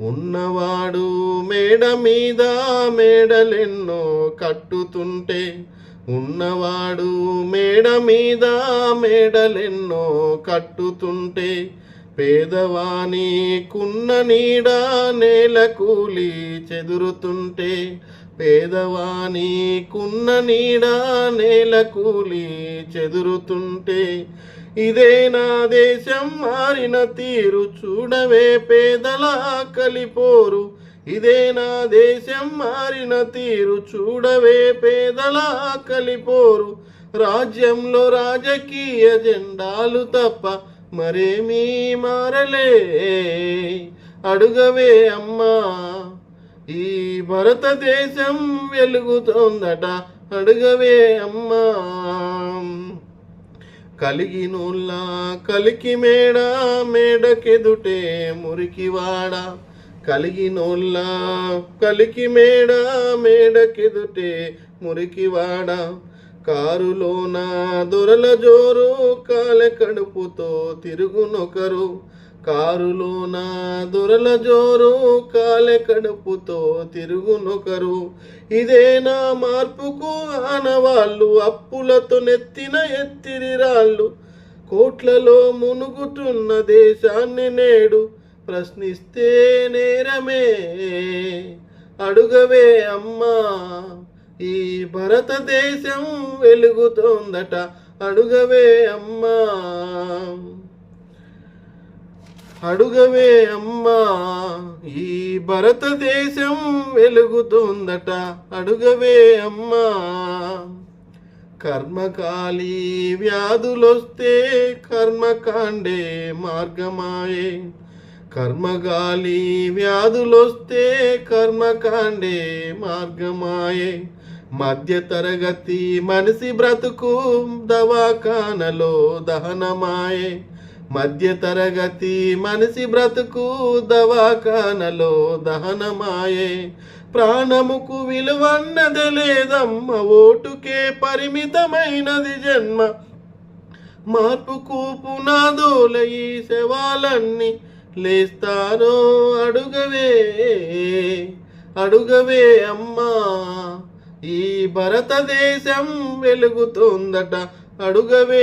ఉన్నవాడు మేడ మీద మేడలెన్నో కట్టుతుంటే ఉన్నవాడు మేడ మీద మేడలెన్నో కట్టుతుంటే పేదవాని కున్న నీడ నేల కూలి చెదురుతుంటే పేదవాని కున్న నీడ నేల కూలి చెదురుతుంటే ఇదే నా దేశం మారిన తీరు చూడవే పేదల కలిపోరు ఇదే నా దేశం మారిన తీరు చూడవే పేదల కలిపోరు రాజ్యంలో రాజకీయ జెండాలు తప్ప మరేమీ మారలే. అడుగవే అమ్మా ఈ భారతదేశం వెలుగుతోందట అడుగవే అమ్మా. కలిగినోళ్ళ కలికి మేడ మేడకెదుటే మురికివాడ కలిగినోళ్ళ కలికి మేడ మేడకెదుటే మురికివాడ కారులోన దొరల జోరు కాలె కడుపుతో తిరుగునొకరు. కారులోన దొరల జోరు కాలె కడుపుతో తిరుగునొకరు. ఇదే నా మార్పుకు ఆనవాళ్ళు అప్పులతో నెత్తిన ఎత్తిరి రాళ్ళు. కోట్లలో మునుగుతున్న దేశాన్ని నేడు ప్రశ్నిస్తే నేరమే. అడుగవే అమ్మా ఈ భారతదేశం వెలుగుతోందట. అడుగవే అమ్మా. అడుగవే అమ్మా ఈ భారతదేశం వెలుగుతుందట. అడుగవే అమ్మా కర్మకాలి వ్యాధులొస్తే కర్మకాండే మార్గమాయే. కర్మగాలి వ్యాధులొస్తే కర్మకాండే మార్గమాయే. మధ్య తరగతి మనిషి బ్రతుకు దవాఖానలో దహనమాయే. మధ్య తరగతి మనిషి బ్రతుకు దవాఖానలో దహనమాయే. ప్రాణముకు విలువన్నది లేదమ్మ ఓటుకే పరిమితమైనది జన్మ. మార్పుకు పునాదుల ఈ శవాలన్నీ లేస్తారో అడుగవే అడుగవే అమ్మా. ఈ భారతదేశం వెలుగుతుందట అడుగవే